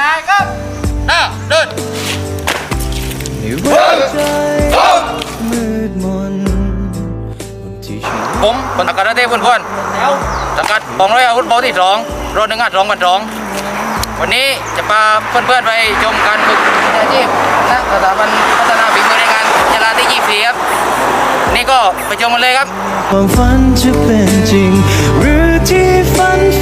นายครับหน้าเดินมืดมนที่ฉันผมพลอากาศเทพพลควรสังกัดกองร้อยอาวุธบอที่สองรถหนึ่งห้าสองพันสองวันนี้จะพาเพื่อนๆไปชมการฝึกอาชีพณสถาบันพัฒนาฝีมือแรงงานยาลาที่ยี่สี่ครับ นี่ก็ไปชมกันเลยครับความฝันจะเป็นจริงหรือที่ฝัน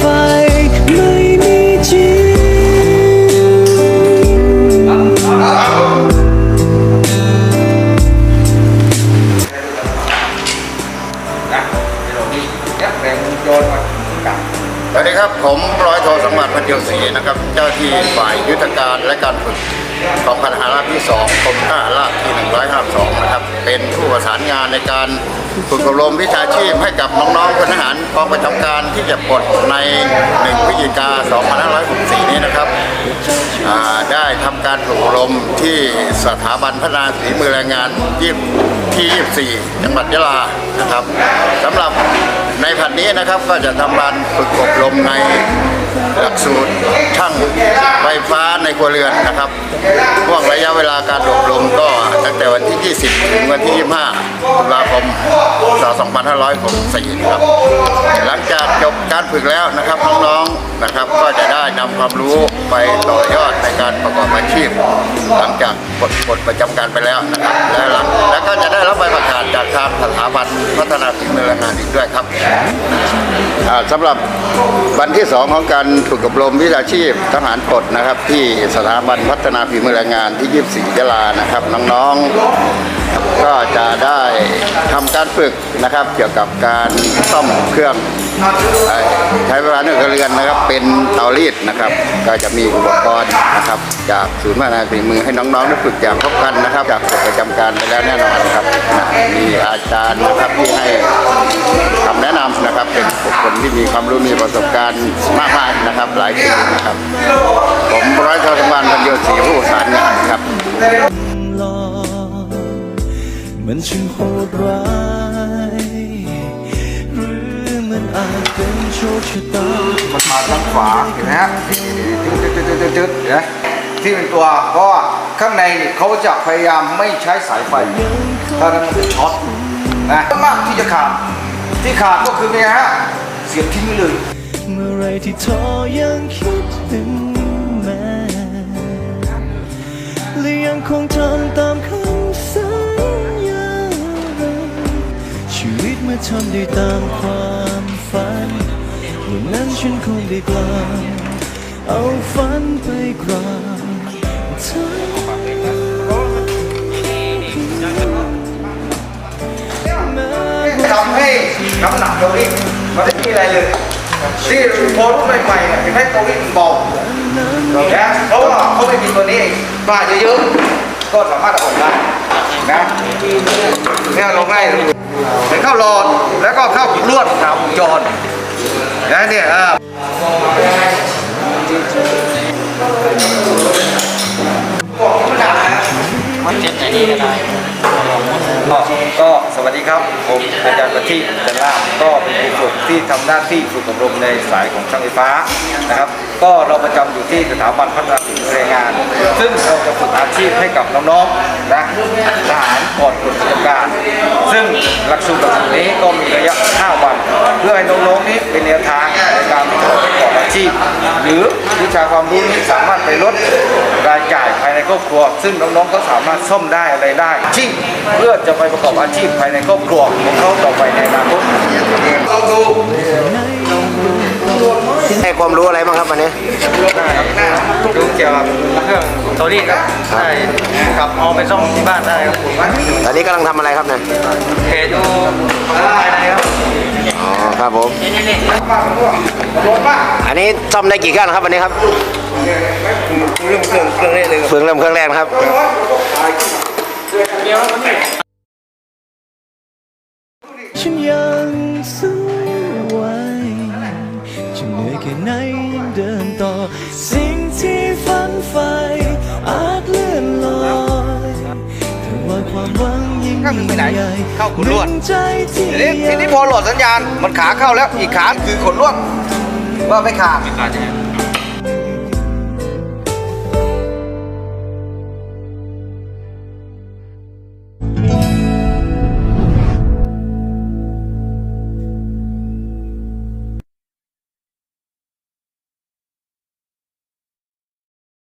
ครับผมร้อยโทสมบัติพันเดียวศรีนะครับ เจ้าที่ฝ่ายยุทธการและการฝึกกองพันหาราบที่2กรมทหารราบที่ 152 นะครับ เป็นผู้ประสานงานในการฝึกอบรมวิชาชีพให้กับน้องๆพลทหารกองประจำการที่จะปลดใน1พฤศจิกา2564 นี้นะครับ ได้ทำการฝึกอบรมที่สถาบันพัฒนาฝีมือแรงงานที่ที่24จังหวัดยะลานะครับสำหรับในผัดนี้นะครับก็จะทำการฝึกอบรมใน หลักสูตรช่างไฟฟ้าในครัวเรือนนะครับช่วงระยะเวลาการอบรมก็ตั้งแต่วันที่ 20 ถึงวันที่ 25ตุลาคม2564ครับ หลังจากจบการฝึกแล้วนะครับน้องๆนะครับก็จะได้นำความรู้ไปต่อยอดในการประกอบอาชีพ หลังจากปลดปลดประจำการไปแล้วนะครับและหลังแล้วก็จะได้รับใบประกาศจากทางส บันพัฒนาฝีมือแรงงานอีกด้วยครับอ่าสำหรับวันที่ 2 ของการฝึกอบรมวิชาชีพทหารปลดนะครับ ที่สถาบันพัฒนาฝีมือแรงงานที่ 24ยะลานะครับ น้องๆก็จะได้ทำการฝึกนะครับ เกี่ยวกับการซ่อมเครื่องใช้เวลาหนึ่งเรือนนะครับ เป็นเตารีดนะครับ ก็จะมีอุปกรณ์นะครับ จากศูนย์พัฒนาฝีมือให้น้องๆได้ฝึกอย่างครบคันนะครับ จากฝึกประจำการไปแล้วแน่นอนครับมีอาจารย์นะครับที่ให้คำแนะนำนะครับเป็นบุคคลที่มีความรู้มีประสบการณ์มากมายนะครับหลายปีนะครับ ผมร้อยโทสมบัติพันโยศรีผู้ประสานงานครับลอยมันช่างโหดร้ายหรือมันอาจเป็นโชคชะตามันมาทางขวาเห็นไหมฮะจึ๊ดจึ๊ดจึ๊ดจึ๊ดจึ๊ดเห็นไหมที่เป็นตัวเพราะว่าข้างในนี่เขาจะพยายามไม่ใช้สายไฟถ้านั้นมันจะช็อต นะมากที่จะขาดที่ขาดก็คือไงฮะเสียบทิ้งไปเลย เมื่อไรที่เธอยังคิดถึงแม่และยังคงทำตามคำสัญญาชีวิตเมื่อทำได้ตามความฝันวันนั้นฉันคงได้กลางเอาฝันไปกราบเธอ น้ำหนักตรงนี้มันไม่มีอะไรเลยที่พอรุ่นใหม่ๆเนี่ยเห็นไหมตรงนี้มันเบานะเพราะว่าเขาไม่มีตัวนี้ปลาเยอะๆก็สามารถเอาออกได้นะเนี่ยลงได้เลยเห็นเข้าหลอดแล้วก็เข้าลวดตามวงจรนะเนี่ยอ่าก็ก็ สวัสดีครับ ผมอาจารย์ประทีปจันล่าก็เป็นผู้ฝึกที่ทำหน้าที่ฝึกอบรมในสายของช่างไฟฟ้านะครับ ก็เราประจำอยู่ที่สถาบันพัฒนาฝีมือแรงงาน ซึ่งเราจะฝึกอาชีพให้กับน้องๆนะทหารก่อนปลดประจำการ ซึ่งหลักสูตรแบบนี้ก็มีระยะ 5 วัน เพื่อให้น้องๆนี้เป็นแนวทางใน ชีพ หรือวิชาความรู้นี้สามารถไปลดรายจ่ายภายในครอบครัว ซึ่งน้องๆก็สามารถซ่อมได้อะไรได้ชิ่งเพื่อจะไปประกอบอาชีพภายในครอบครัวของเขาต่อไปในอนาคตเราดูให้ความรู้อะไรบ้างครับวันนี้ดูเกี่ยวกับเครื่องตอนนี้ครับได้ขับเอาไปซ่อมที่บ้านได้ครับตอนนี้กำลังทำอะไรครับเนี่ยเพจดูภายในครับอ๋อครับผมรถป่ะ อันนี้ซ่อมได้กี่เครื่องครับวันนี้ครับเรื่องเครื่องเครื่องนี้เลยเฟืองเริ่มเครื่องแรกนะครับ ฉันยังสู้ไหวจะเหนื่อยแค่ไหนยังเดินต่อ สิ่งที่ฝันใฝ่อาจเลื่อนลอยแต่ว่าความหวังยิ่งยิ่งใหญ่เข้าขุนลวดหนึ่งใจที่ทีนี้ทีนี้พอโหลดสัญญาณ มันขาเข้าแล้ว อีกขาคือขนลวด ว่าไม่ขาด